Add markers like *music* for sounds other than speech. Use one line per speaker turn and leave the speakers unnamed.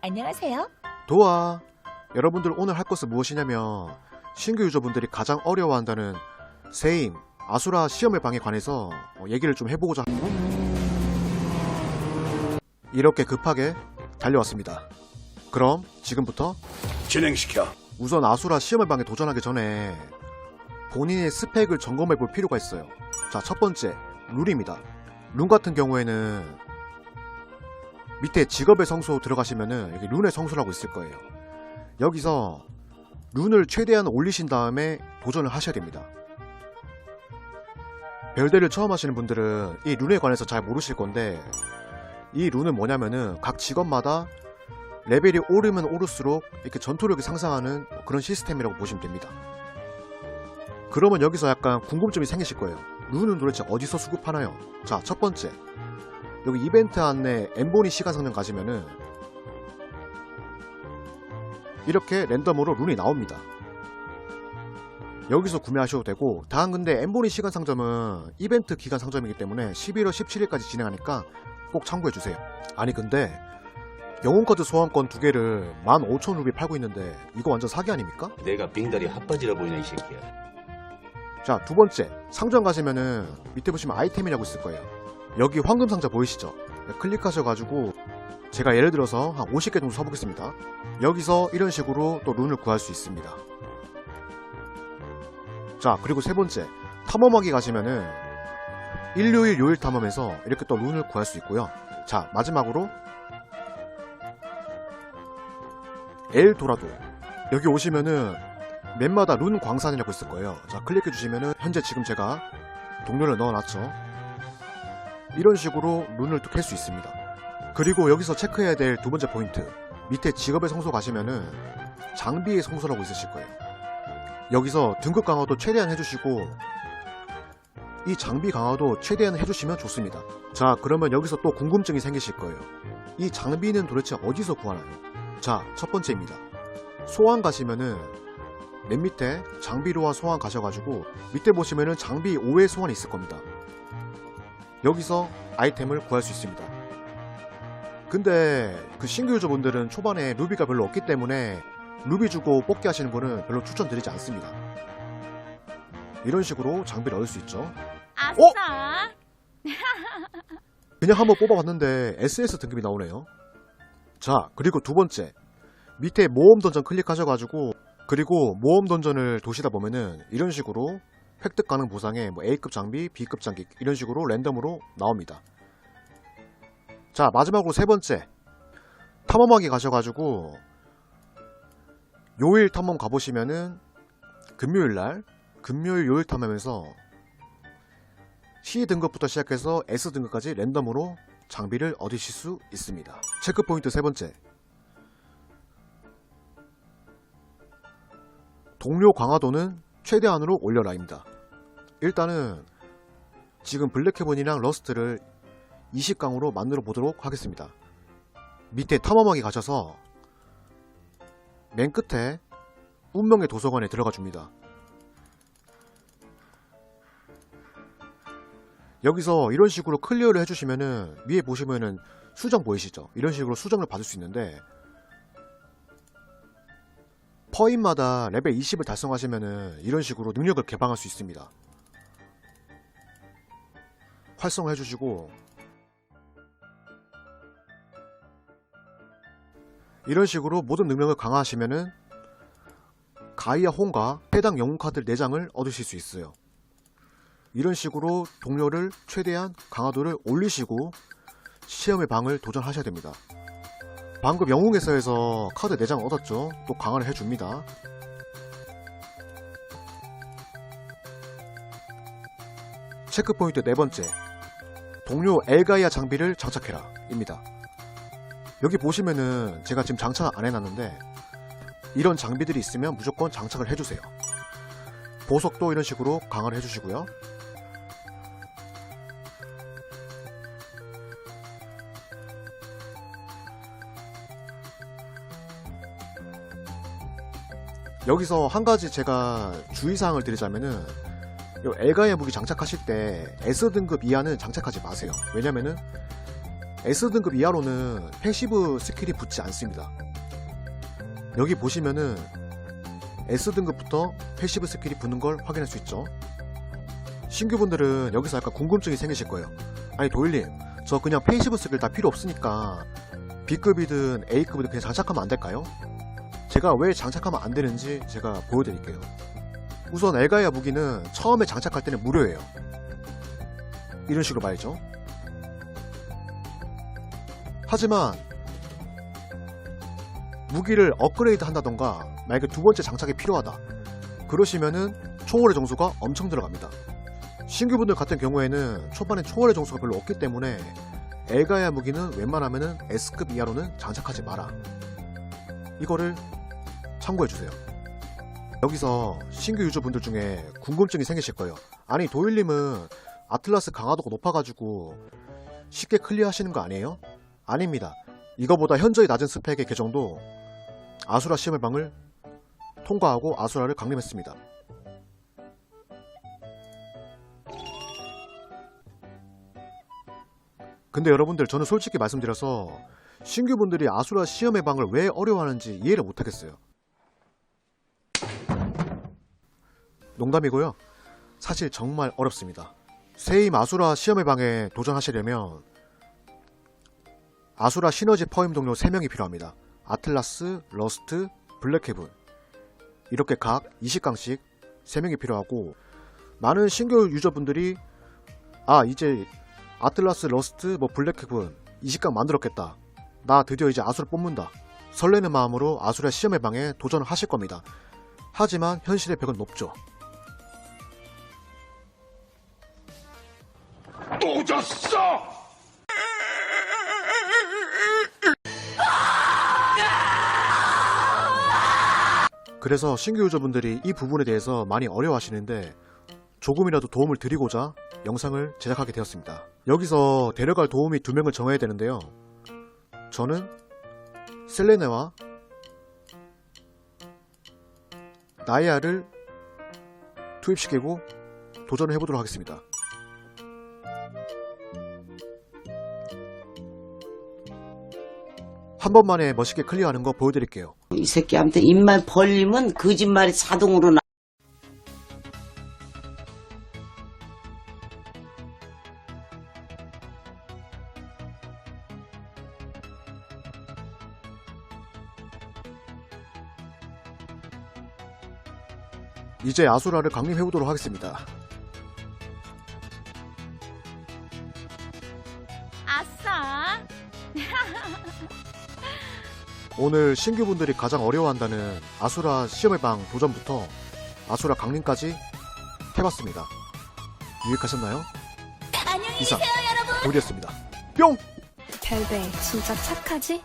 안녕하세요.
도와 여러분들 오늘 할 것은 무엇이냐면 신규 유저분들이 가장 어려워한다는 세임 아수라 시험의 방에 관해서 어, 얘기를 좀 해보고자 이렇게 급하게 달려왔습니다. 그럼 지금부터
진행시켜.
우선 아수라 시험의 방에 도전하기 전에 본인의 스펙을 점검해 볼 필요가 있어요. 자, 첫 번째, 룰입니다. 룬 같은 경우에는 밑에 직업의 성소 들어가시면은 여기 룬의 성소라고 있을 거예요. 여기서 룬을 최대한 올리신 다음에 도전을 하셔야 됩니다. 별대를 처음 하시는 분들은 이 룬에 관해서 잘 모르실 건데 이 룬은 뭐냐면은 각 직업마다 레벨이 오르면 오를수록 이렇게 전투력이 상승하는 그런 시스템이라고 보시면 됩니다. 그러면 여기서 약간 궁금점이 생기실 거예요. 룬은 도대체 어디서 수급하나요? 자, 첫 번째. 여기 이벤트 안내 엠보니 시간 성능 가시면은 이렇게 랜덤으로 룬이 나옵니다. 여기서 구매하셔도 되고 다음 근데 엠보니 시간 상점은 이벤트 기간 상점이기 때문에 11월 17일까지 진행하니까 꼭 참고해주세요. 아니 근데 영웅카드 소환권 두 개를 15,000 루비 팔고 있는데 이거 완전 사기 아닙니까?
내가 빙다리 핫바지라 보이나 이 새끼야.
자, 두 번째. 상점 가시면은 밑에 보시면 아이템이라고 있을 거예요. 여기 황금 상자 보이시죠? 네, 클릭하셔가지고 제가 예를 들어서 한 50개 정도 사보겠습니다. 여기서 이런 식으로 또 룬을 구할 수 있습니다. 자, 그리고 세 번째. 탐험하기 가시면은 일요일 요일 탐험에서 이렇게 또 룬을 구할 수 있고요. 자, 마지막으로 엘도라도. 여기 오시면은 맵마다 룬 광산이라고 있을 거예요. 자, 클릭해 주시면은 현재 지금 제가 동료를 넣어놨죠. 이런 식으로 룬을 또 캘 수 있습니다. 그리고 여기서 체크해야 될 두 번째 포인트. 밑에 직업의 성소 가시면은 장비의 성소라고 있으실 거예요. 여기서 등급 강화도 최대한 해주시고 이 장비 강화도 최대한 해주시면 좋습니다. 자, 그러면 여기서 또 궁금증이 생기실 거예요. 이 장비는 도대체 어디서 구하나요? 자, 첫 번째입니다. 소환 가시면은 맨 밑에 장비로와 소환 가셔가지고 밑에 보시면은 장비 5회 소환이 있을 겁니다. 여기서 아이템을 구할 수 있습니다. 근데 그 신규 유저분들은 초반에 루비가 별로 없기 때문에 루비 주고 뽑기 하시는 거는 별로 추천드리지 않습니다. 이런 식으로 장비를 얻을 수 있죠.
아싸. *laughs*
그냥 한번 뽑아봤는데 SS 등급이 나오네요. 자, 그리고 두 번째. 밑에 모험 던전 클릭하셔가지고, 그리고 모험 던전을 도시다 보면은 이런 식으로 획득 가능 보상에 뭐 A급 장비, B급 장비 이런 식으로 랜덤으로 나옵니다. 자, 마지막으로 세 번째. 탐험하기 가셔가지고, 요일 탐험 가보시면은 금요일 날, 금요일 요일 탐험에서 C 등급부터 시작해서 S 등급까지 랜덤으로 장비를 얻으실 수 있습니다. 체크 포인트 세 번째. 동료 강화도는 최대한으로 올려라입니다. 일단은 지금 블랙헤븐이랑 러스트를 20강으로 만들어 보도록 하겠습니다. 밑에 탐험하기 가셔서 맨 끝에 운명의 도서관에 들어가 줍니다. 여기서 이런 식으로 클리어를 해주시면은 위에 보시면은 수정 보이시죠? 이런 식으로 수정을 받을 수 있는데 퍼인마다 레벨 20을 달성하시면은 이런 식으로 능력을 개방할 수 있습니다. 활성화 해주시고 이런 식으로 모든 능력을 강화하시면은 가이아 혼과 해당 영웅 카드 4장을 얻으실 수 있어요. 이런 식으로 동료를 최대한 강화도를 올리시고 시험의 방을 도전하셔야 됩니다. 방금 영웅에서에서 카드 4장 얻었죠. 또 강화를 해줍니다. 체크포인트 네 번째. 동료 엘가이아 장비를 장착해라. 입니다. 여기 보시면은 제가 지금 장착 안 해놨는데 이런 장비들이 있으면 무조건 장착을 해주세요. 보석도 이런 식으로 강화를 해주시고요. 여기서 한 가지 제가 주의사항을 드리자면은 요 엘가의 무기 장착하실 때 S 등급 이하는 장착하지 마세요. 왜냐면은 S등급 이하로는 패시브 스킬이 붙지 않습니다. 여기 보시면은 S등급부터 패시브 스킬이 붙는 걸 확인할 수 있죠. 신규분들은 여기서 약간 궁금증이 생기실 거예요. 아니 도일님, 저 그냥 패시브 스킬 다 필요 없으니까 B급이든 A급이든 그냥 장착하면 안 될까요? 제가 왜 장착하면 안 되는지 제가 보여드릴게요. 우선 엘가이아 무기는 처음에 장착할 때는 무료예요. 이런 식으로 말이죠. 하지만 무기를 업그레이드 한다던가 만약에 두 번째 장착이 필요하다. 그러시면은 초월의 정수가 엄청 들어갑니다. 신규분들 같은 경우에는 초반에 초월의 정수가 별로 없기 때문에 엘가야 무기는 웬만하면은 S급 이하로는 장착하지 마라. 이거를 참고해주세요. 여기서 신규 유저분들 중에 궁금증이 생기실 거예요. 아니 도일님은 아틀라스 강화도가 높아가지고 쉽게 클리어하시는 거 아니에요? 아닙니다. 이거보다 현저히 낮은 스펙의 계정도 아수라 시험의 방을 통과하고 아수라를 강림했습니다. 근데 여러분들 저는 솔직히 말씀드려서 신규분들이 아수라 시험의 방을 왜 어려워하는지 이해를 못하겠어요. 농담이고요. 사실 정말 어렵습니다. 세임 아수라 시험의 방에 도전하시려면 아수라 시너지 퍼임 동료 3명이 필요합니다. 아틀라스, 러스트, 블랙헤븐 이렇게 각 20강씩 3명이 필요하고 많은 신규 유저분들이 아 이제 아틀라스, 러스트, 뭐 블랙헤븐 20강 만들었겠다. 나 드디어 이제 아수라 뽑는다. 설레는 마음으로 아수라 시험의 방에 도전을 하실 겁니다. 하지만 현실의 벽은 높죠.
또 졌어!
그래서 신규 유저분들이 이 부분에 대해서 많이 어려워하시는데 조금이라도 도움을 드리고자 영상을 제작하게 되었습니다. 여기서 데려갈 도움이 두 명을 정해야 되는데요. 저는 셀레네와 나이아를 투입시키고 도전을 해보도록 하겠습니다. 한 번만에 멋있게 클리어하는 거 보여드릴게요.
이 새끼한테 입만 벌리면 거짓말이 자동으로 나.
이제 아수라를 강림해보도록 하겠습니다. 오늘 신규분들이 가장 어려워한다는 아수라 시험의 방 도전부터 아수라 강림까지 해봤습니다. 유익하셨나요?
안녕히
이상
계세요, 여러분.
도리였습니다. 뿅!
별배 진짜 착하지?